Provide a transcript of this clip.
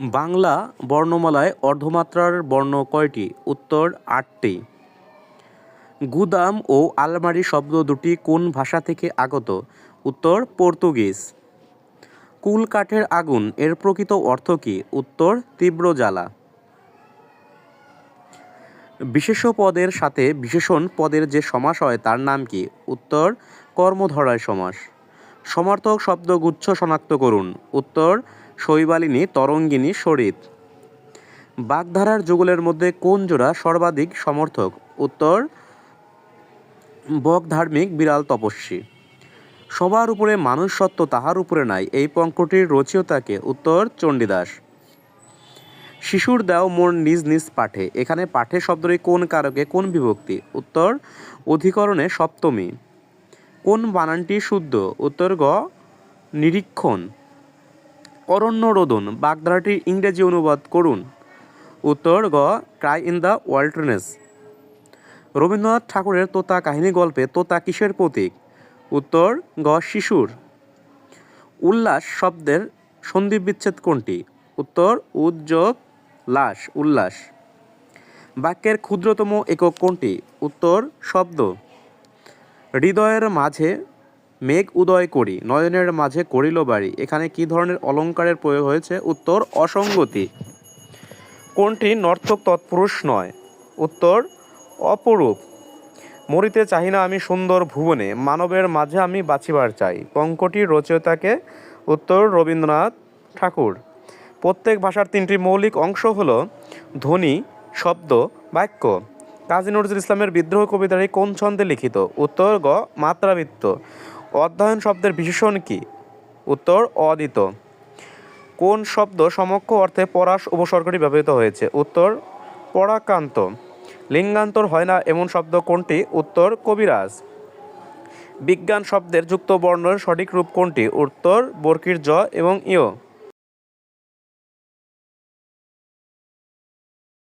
বাংলা বর্ণমালায় অর্ধমাত্রার বর্ণ কয়টি? উত্তর, আটটি। গুদাম ও আলমারি শব্দ দুটি কোন ভাষা থেকে আগত? উত্তর, পর্তুগিজ। কুল কাঠের আগুন, এর প্রকৃত অর্থ কী? উত্তর, তীব্র জ্বালা। বিশেষ পদের সাথে বিশেষণ পদের যে সমাস হয়, তার নাম কি? উত্তর, কর্মধরায় সমাস। সমার্থক শব্দগুচ্ছ শনাক্ত করুন। উত্তর শৈবালিনী, তরঙ্গিনী সরিত বাগধারার যুগলের মধ্যে কোন জোড়া সর্বাধিক সমর্থক? উত্তর বক ধার্মিক বিড়াল তপস্বী। সবার উপরে মানুষ সত্য তাহার উপরে নাই, এই পঙ্কটির রচিয়তাকে উত্তর, চণ্ডীদাস। শিশুর দেও মোর নিজ নিজ পাঠে, এখানে পাঠে শব্দটি কোন কারকে কোন বিভক্তি? উত্তর, অধিকরণে সপ্তমী। কোন বানানটি শুদ্ধ? উত্তর গ, নিরীক্ষণ। অরণ্য রোদন বাগধারাটির ইংরেজি অনুবাদ করুন। উত্তর গ try in the wilderness Rabindranath ঠাকুরের তোতা কাহিনী গল্পে তোতা কিসের প্রতীক? উত্তর গ, শিশুর উল্লাস শব্দের সন্ধি বিচ্ছেদ কোনটি? উত্তর উদ্যোগ লাশ, উল্লাস বাক্যের ক্ষুদ্রতম একক কোনটি? উত্তর, শব্দ হৃদয়ের মাঝে মেঘ উদয় করি, নয়নের মাঝে করিল বাড়ি। এখানে কি ধরনের অলঙ্কারের প্রয়োগ হয়েছে? উত্তর, অসঙ্গতি। কোনটি নর্থক তৎপুরুষ নয়? উত্তর, অপরূপ। মরিতে চাহি না আমি সুন্দর ভুবনে, মানবের মাঝে আমি বাঁচিবার চাই। পঙ্কটির রচয়িতাকে, উত্তর, রবীন্দ্রনাথ ঠাকুর। প্রত্যেক ভাষার তিনটি মৌলিক অংশ হল ধ্বনি, শব্দ, বাক্য। কাজী নজরুল ইসলামের বিদ্রোহ কবিতাটি কোন ছন্দে লিখিত? উত্তর, গ, মাত্রাবৃত্ত। অধ্যয়ন শব্দের বিশেষণ কি? উত্তর অদিত কোন শব্দ সমক্ষ অর্থে পরাশ উপসর্গটি ব্যবহৃত হয়েছে? উত্তর পরাকান্ত। লিঙ্গান্তর হয় না এমন শব্দ কোনটি? উত্তর কবিরাজ। বিজ্ঞান শব্দের যুক্ত বর্ণের সঠিক রূপ কোনটি? উত্তর বর্কির জ এবং ইয়।